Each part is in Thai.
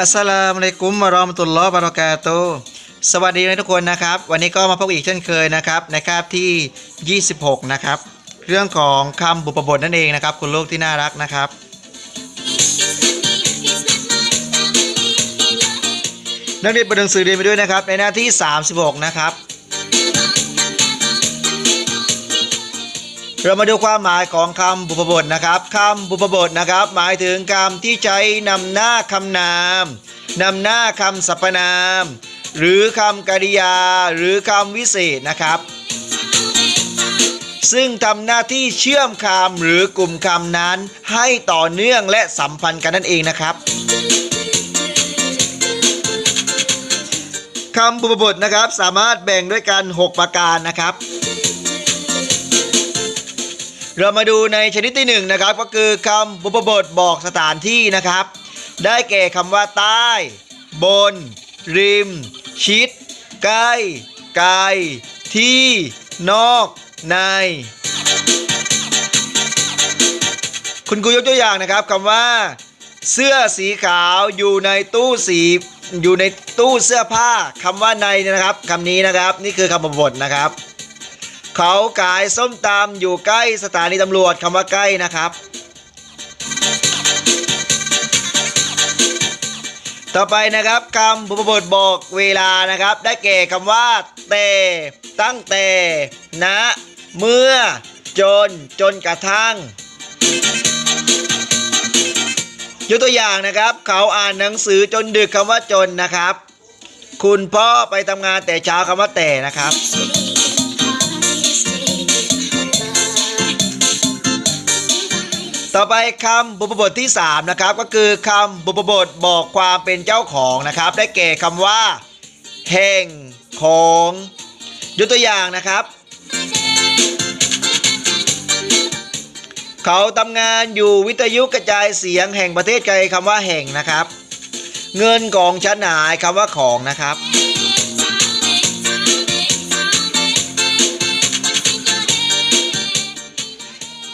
อัสสลามุอะลัยกุมวะเราะมตุลลอฮ์บะเราะกาตุสวัสดีนะทุกคนนะครับ วันนี้ก็มาพบอีกเช่นเคยนะครับในคาบที่ 26 นะครับ เรื่องของคำบุปบทนั่นเองนะครับ คุณลูกที่น่ารักนะครับ นักเรียนเปิดหนังสือเรียนไปด้วยนะครับ ในหน้าที่ 36 นะครับ เรามาดูความหมายของคำบุพบทนะครับคำบุพบทนะครับ หมายถึงคำที่ใช้นำหน้าคำนามนำหน้าคำสรรพนาม หรือคำกริยา หรือคำวิเศษนะครับซึ่งทำหน้าที่เชื่อมคำหรือกลุ่มคำนั้น ให้ต่อเนื่องและสัมพันธ์กันนั่นเองนะครับคำบุพบทนะครับสามารถแบ่งด้วยกัน 6 ประการนะครับ เรามาดูในชนิดที่หนึ่งนะครับก็คือคำบุพบทบอกสถานที่นะครับ ได้แก่คำว่าใต้ บน ริม ชิด ใกล้ ไกล ที่ นอก ใน คุณครูยกตัวอย่างนะครับคำว่า เสื้อสีขาวอยู่ในตู้สีอยู่ในตู้เสื้อผ้าคำว่าในนยนะครับคำนี้นะครับ นี่คือคำบุพบทนะครับ เขาขายส้มตำอยู่ใกล้สถานีตำรวจคำว่าใกล้นะครับ ต่อไปนะครับคำบุพบทบอกเวลานะครับ ได้แก่คำว่าแต่ตั้งแต่ณเมื่อ จน จนกระทั่งยกตัวอย่างนะครับ เขาอ่านหนังสือจนดึกคำว่าจนนะครับ คุณพ่อไปทำงานแต่เช้าคำว่าแต่นะครับ ต่อไปคำบุพบทที่ 3 นะครับ ก็คือคำบุพบทบอกความเป็นเจ้าของนะครับ ได้แก่คำว่าแห่งของยกตัวอย่างนะครับ เขาทำงานอยู่วิทยุกระจายเสียงแห่งประเทศไทยคำว่าแห่งนะครับ เงินของฉันหายคำว่าของนะครับ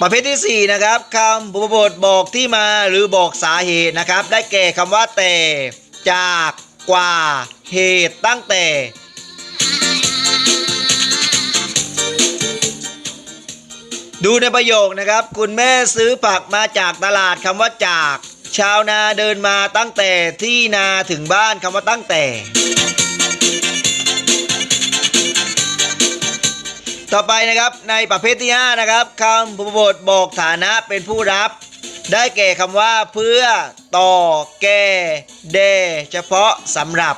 ประเภทที่ 4 นะครับคำบุพบทบอกที่มาหรือบอกสาเหตุนะครับ ได้แก่คำว่าแต่ จากกว่า เหตุตั้งแต่ ดูในประโยคนะครับ คุณแม่ซื้อผักมาจากตลาดคำว่าจาก ชาวนาเดินมาตั้งแต่ที่นาถึงบ้านคำว่าตั้งแต่ ต่อไปนะครับในประเภทที่ 5 นะครับคำบุพบทบอกฐานะเป็นผู้รับ ได้แก่คำว่าเพื่อต่อ แก่เดเฉพาะสำหรับ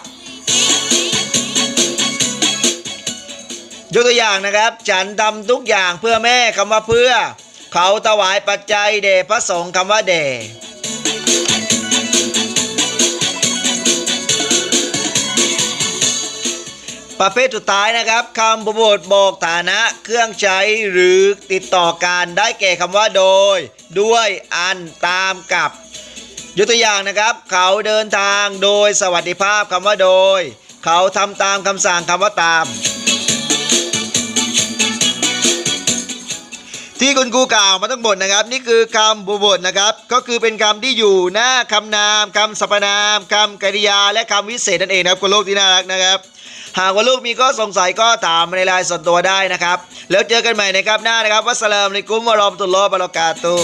ยกตัวอย่างนะครับ ฉันทำทุกอย่างเพื่อแม่คำว่าเพื่อ เขาถวายปัจจัยเดพระสงฆ์คำว่าเด ประเภทสุดท้ายนะครับคำบุพบทบอกฐานะเครื่องใช้หรือติดต่อการได้แก่คำว่าโดย ด้วยอันตามกับ ยกตัวอย่างนะครับ เขาเดินทางโดยสวัสดิภาพคำว่าโดย เขาทำตามคำสั่งคำว่าตาม ที่คุณครูกล่าวมาทั้งหมดนะครับ นี่คือคำบุบทนะครับ ก็คือเป็นคำที่อยู่หน้าคำนามคำสรรพนามคำกริยาและคำวิเศษนั่นเองนะครับคุณลูกที่น่ารักนะครับ หากว่าลูกมีข้อสงสัยก็ถามในไลน์ส่วนตัวได้นะครับ แล้วเจอกันใหม่ในครับหน้านะครับวัสสลามในกุ้มวะรอมตุลลอบะรากาตู